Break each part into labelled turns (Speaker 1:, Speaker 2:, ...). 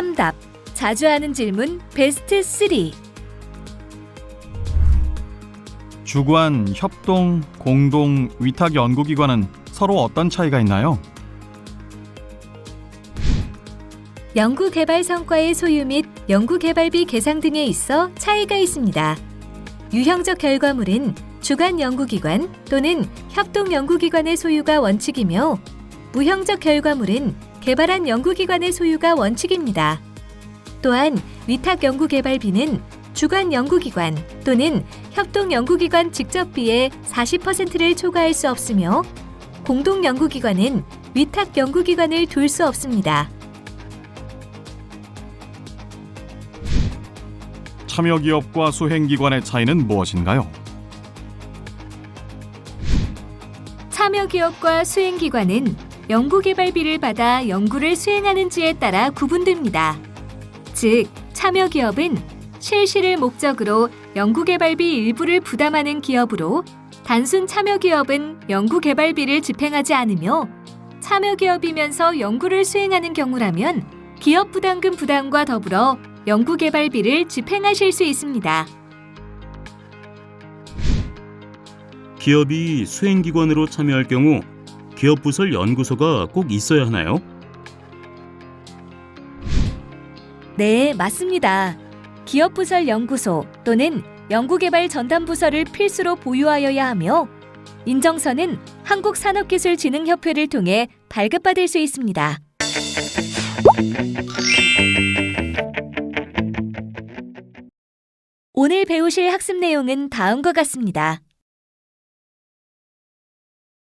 Speaker 1: 참답. 자주 하는 질문 베스트 3.
Speaker 2: 주관, 협동, 공동, 위탁 연구기관은 서로 어떤 차이가 있나요?
Speaker 1: 연구 개발 성과의 소유 및 연구 개발비 계상 등에 있어 차이가 있습니다. 유형적 결과물은 주관 연구기관 또는 협동 연구기관의 소유가 원칙이며 무형적 결과물은 개발한 연구기관의 소유가 원칙입니다. 또한 위탁 연구개발비는 주관 연구기관 또는 협동 연구기관 직접비의 40%를 초과할 수 없으며 공동 연구기관은 위탁 연구기관을 둘 수 없습니다.
Speaker 2: 참여 기업과 수행 기관의 차이는 무엇인가요?
Speaker 1: 참여 기업과 수행 기관은 연구개발비를 받아 연구를 수행하는지에 따라 구분됩니다. 즉, 참여 기업은 실시를 목적으로 연구개발비 일부를 부담하는 기업으로 단순 참여 기업은 연구개발비를 집행하지 않으며 참여 기업이면서 연구를 수행하는 경우라면 기업 부담금 부담과 더불어 연구개발비를 집행하실 수 있습니다.
Speaker 3: 기업이 수행기관으로 참여할 경우 기업 부설 연구소가 꼭 있어야 하나요?
Speaker 1: 네, 맞습니다. 기업 부설 연구소 또는 연구개발 전담 부서를 필수로 보유하여야 하며 인정서는 한국산업기술진흥협회를 통해 발급받을 수 있습니다. 오늘 배우실 학습 내용은 다음과 같습니다.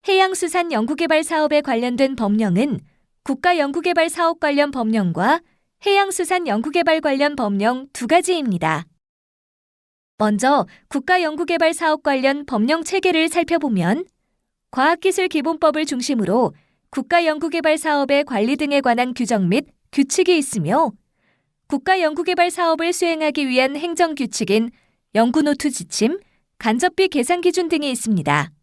Speaker 1: 해양수산 연구개발 사업에 관련된 법령은 국가연구개발 사업 관련 법령과 해양수산 연구개발 관련 법령 두 가지입니다. 먼저 국가연구개발 사업 관련 법령 체계를 살펴보면 과학기술기본법을 중심으로 국가연구개발 사업의 관리 등에 관한 규정 및 규칙이 있으며 국가연구개발 사업을 수행하기 위한 행정규칙인 연구노트 지침, 간접비 계산 기준 등이 있습니다.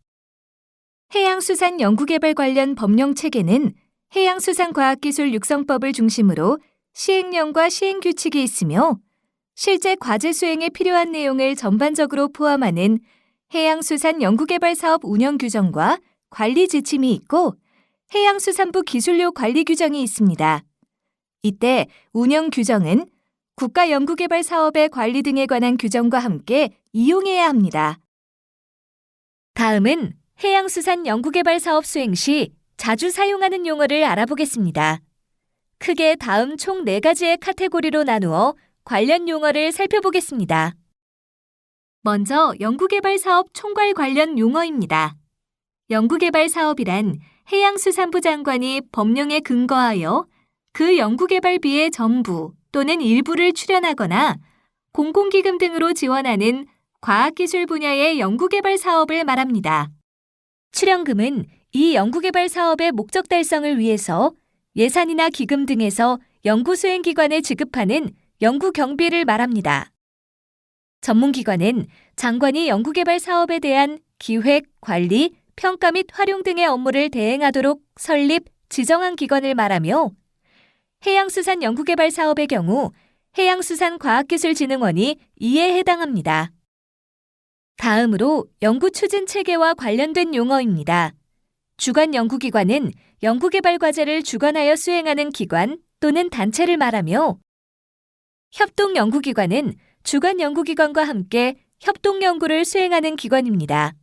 Speaker 1: 해양수산 연구개발 관련 법령 체계는 해양수산과학기술 육성법을 중심으로 시행령과 시행규칙이 있으며 실제 과제 수행에 필요한 내용을 전반적으로 포함하는 해양수산 연구개발 사업 운영 규정과 관리 지침이 있고 해양수산부 기술료 관리 규정이 있습니다. 이때 운영 규정은 국가 연구개발 사업의 관리 등에 관한 규정과 함께 이용해야 합니다. 다음은 해양수산 연구개발 사업 수행 시 자주 사용하는 용어를 알아보겠습니다. 크게 다음 총 4가지의 카테고리로 나누어 관련 용어를 살펴보겠습니다. 먼저 연구개발 사업 총괄 관련 용어입니다. 연구개발 사업이란 해양수산부 장관이 법령에 근거하여 그 연구개발비의 전부 또는 일부를 출연하거나 공공기금 등으로 지원하는 과학기술 분야의 연구개발 사업을 말합니다. 출연금은 이 연구개발 사업의 목적 달성을 위해서 예산이나 기금 등에서 연구수행기관에 지급하는 연구 경비를 말합니다. 전문기관은 장관이 연구개발 사업에 대한 기획, 관리, 평가 및 활용 등의 업무를 대행하도록 설립, 지정한 기관을 말하며 해양수산 연구개발 사업의 경우 해양수산과학기술진흥원이 이에 해당합니다. 다음으로 연구 추진 체계와 관련된 용어입니다. 주관 연구기관은 연구개발 과제를 주관하여 수행하는 기관 또는 단체를 말하며 협동 연구기관은 주관 연구기관과 함께 협동 연구를 수행하는 기관입니다.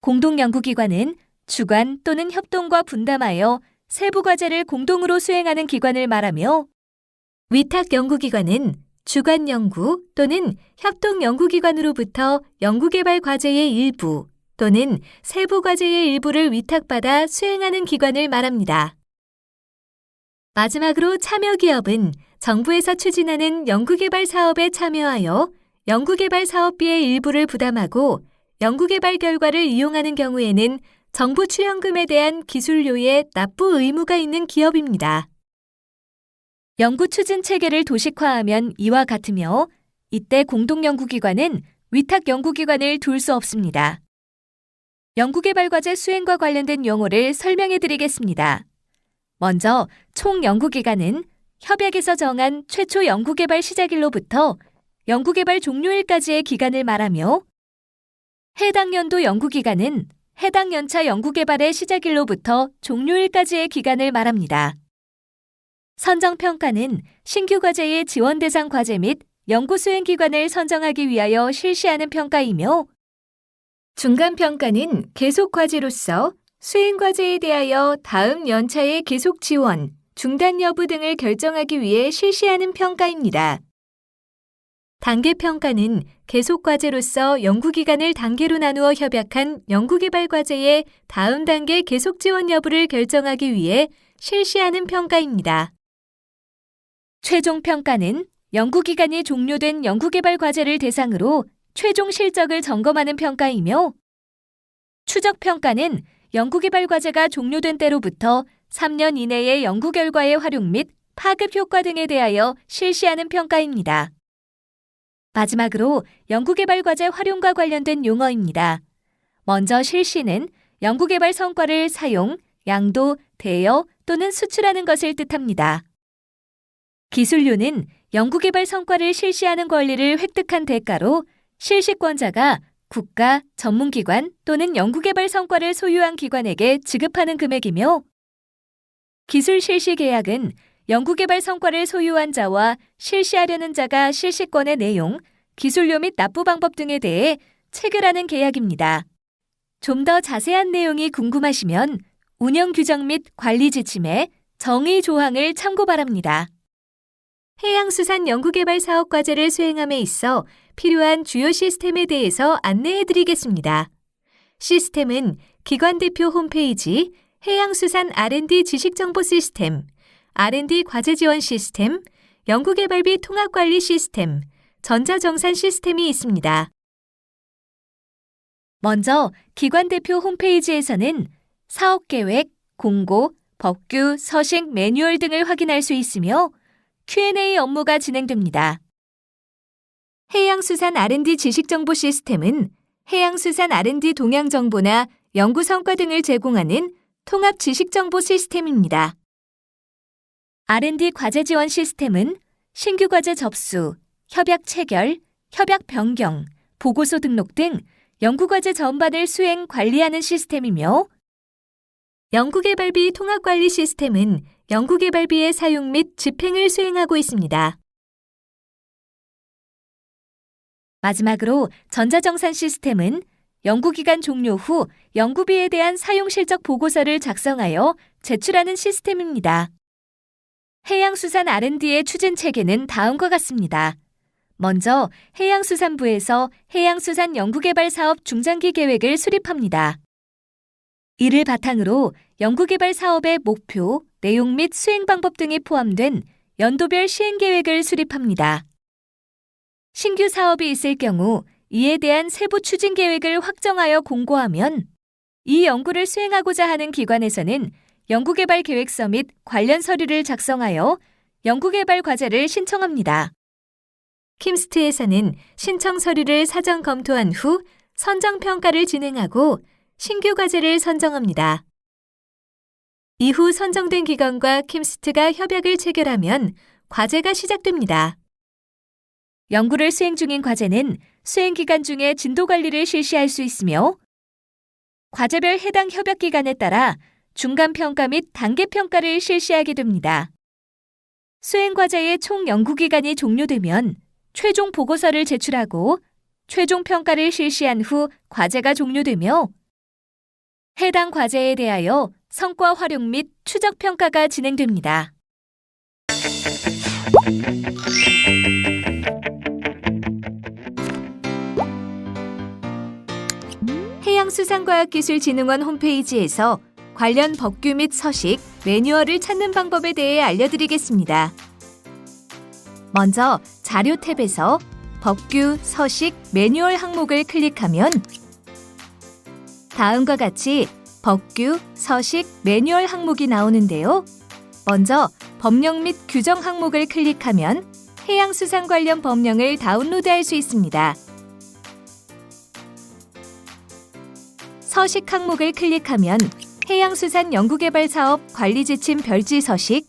Speaker 1: 공동 연구기관은 주관 또는 협동과 분담하여 세부 과제를 공동으로 수행하는 기관을 말하며 위탁 연구기관은 주관 연구 또는 협동 연구기관으로부터 연구개발 과제의 일부 또는 세부 과제의 일부를 위탁받아 수행하는 기관을 말합니다. 마지막으로 참여 기업은 정부에서 추진하는 연구개발 사업에 참여하여 연구개발 사업비의 일부를 부담하고 연구개발 결과를 이용하는 경우에는 정부 출연금에 대한 기술료의 납부 의무가 있는 기업입니다. 연구 추진 체계를 도식화하면 이와 같으며 이때 공동연구기관은 위탁 연구기관을 둘 수 없습니다. 연구개발 과제 수행과 관련된 용어를 설명해 드리겠습니다. 먼저 총 연구기관은 협약에서 정한 최초 연구개발 시작일로부터 연구개발 종료일까지의 기간을 말하며 해당 연도 연구기간은 해당 연차 연구개발의 시작일로부터 종료일까지의 기간을 말합니다. 선정평가는 신규 과제의 지원 대상 과제 및 연구 수행 기관을 선정하기 위하여 실시하는 평가이며 중간 평가는 계속 과제로서 수행 과제에 대하여 다음 연차의 계속 지원, 중단 여부 등을 결정하기 위해 실시하는 평가입니다. 단계 평가는 계속 과제로서 연구 기간을 단계로 나누어 협약한 연구 개발 과제의 다음 단계 계속 지원 여부를 결정하기 위해 실시하는 평가입니다. 최종 평가는 연구기간이 종료된 연구개발 과제를 대상으로 최종 실적을 점검하는 평가이며 추적 평가는 연구개발 과제가 종료된 때로부터 3년 이내의 연구 결과의 활용 및 파급 효과 등에 대하여 실시하는 평가입니다. 마지막으로 연구개발 과제 활용과 관련된 용어입니다. 먼저 실시는 연구개발 성과를 사용, 양도, 대여 또는 수출하는 것을 뜻합니다. 기술료는 연구개발 성과를 실시하는 권리를 획득한 대가로 실시권자가 국가, 전문기관 또는 연구개발 성과를 소유한 기관에게 지급하는 금액이며 기술 실시 계약은 연구개발 성과를 소유한 자와 실시하려는 자가 실시권의 내용, 기술료 및 납부 방법 등에 대해 체결하는 계약입니다. 좀 더 자세한 내용이 궁금하시면 운영 규정 및 관리 지침의 정의 조항을 참고 바랍니다. 해양수산 연구개발 사업 과제를 수행함에 있어 필요한 주요 시스템에 대해서 안내해 드리겠습니다. 시스템은 기관 대표 홈페이지 해양수산 R&D 지식정보 시스템, R&D 과제 지원 시스템, 연구개발비 통합관리 시스템, 전자정산 시스템이 있습니다. 먼저 기관 대표 홈페이지에서는 사업계획, 공고, 법규, 서식, 매뉴얼 등을 확인할 수 있으며 Q&A 업무가 진행됩니다. 해양수산 R&D 지식정보 시스템은 해양수산 R&D 동향 정보나 연구 성과 등을 제공하는 통합 지식정보 시스템입니다. R&D 과제 지원 시스템은 신규 과제 접수, 협약 체결, 협약 변경, 보고서 등록 등 연구과제 전반을 수행 관리하는 시스템이며 연구개발비 통합관리 시스템은 연구개발비의 사용 및 집행을 수행하고 있습니다. 마지막으로 전자정산 시스템은 연구기간 종료 후 연구비에 대한 사용 실적 보고서를 작성하여 제출하는 시스템입니다. 해양수산 R&D의 추진 체계는 다음과 같습니다. 먼저 해양수산부에서 해양수산 연구개발 사업 중장기 계획을 수립합니다. 이를 바탕으로 연구개발 사업의 목표, 내용 및 수행 방법 등이 포함된 연도별 시행 계획을 수립합니다. 신규 사업이 있을 경우 이에 대한 세부 추진 계획을 확정하여 공고하면 이 연구를 수행하고자 하는 기관에서는 연구개발 계획서 및 관련 서류를 작성하여 연구개발 과제를 신청합니다. 킴스트에서는 신청 서류를 사전 검토한 후 선정 평가를 진행하고 신규 과제를 선정합니다. 이후 선정된 기관과 킴스트가 협약을 체결하면 과제가 시작됩니다. 연구를 수행 중인 과제는 수행 기간 중에 진도 관리를 실시할 수 있으며 과제별 해당 협약 기간에 따라 중간 평가 및 단계 평가를 실시하게 됩니다. 수행 과제의 총 연구 기간이 종료되면 최종 보고서를 제출하고 최종 평가를 실시한 후 과제가 종료되며 해당 과제에 대하여 성과 활용 및 추적 평가가 진행됩니다. 해양수산과학기술진흥원 홈페이지에서 관련 법규 및 서식, 매뉴얼을 찾는 방법에 대해 알려드리겠습니다. 먼저 자료 탭에서 법규, 서식, 매뉴얼 항목을 클릭하면 다음과 같이 법규, 서식, 매뉴얼 항목이 나오는데요. 먼저 법령 및 규정 항목을 클릭하면 해양 수산 관련 법령을 다운로드할 수 있습니다. 서식 항목을 클릭하면 해양수산 연구개발 사업 관리 지침 별지 서식,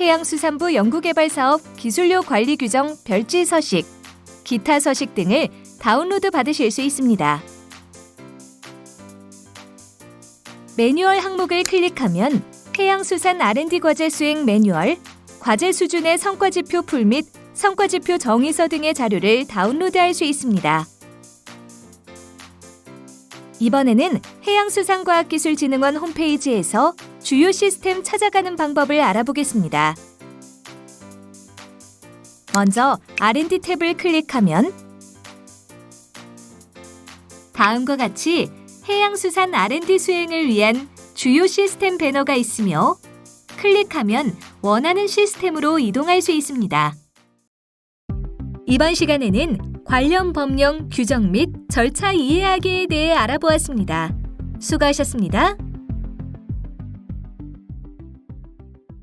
Speaker 1: 해양수산부 연구개발사업 기술료 관리 규정 별지 서식, 기타 서식 등을 다운로드 받으실 수 있습니다. 매뉴얼 항목을 클릭하면 해양수산 R&D 과제 수행 매뉴얼, 과제 수준의 성과지표 풀 및 성과지표 정의서 등의 자료를 다운로드할 수 있습니다. 이번에는 해양수산과학기술진흥원 홈페이지에서 주요 시스템 찾아가는 방법을 알아보겠습니다. 먼저 R&D 탭을 클릭하면 다음과 같이 해양수산 R&D 수행을 위한 주요 시스템 배너가 있으며 클릭하면 원하는 시스템으로 이동할 수 있습니다. 이번 시간에는 관련 법령, 규정 및 절차 이해하기에 대해 알아보았습니다. 수고하셨습니다.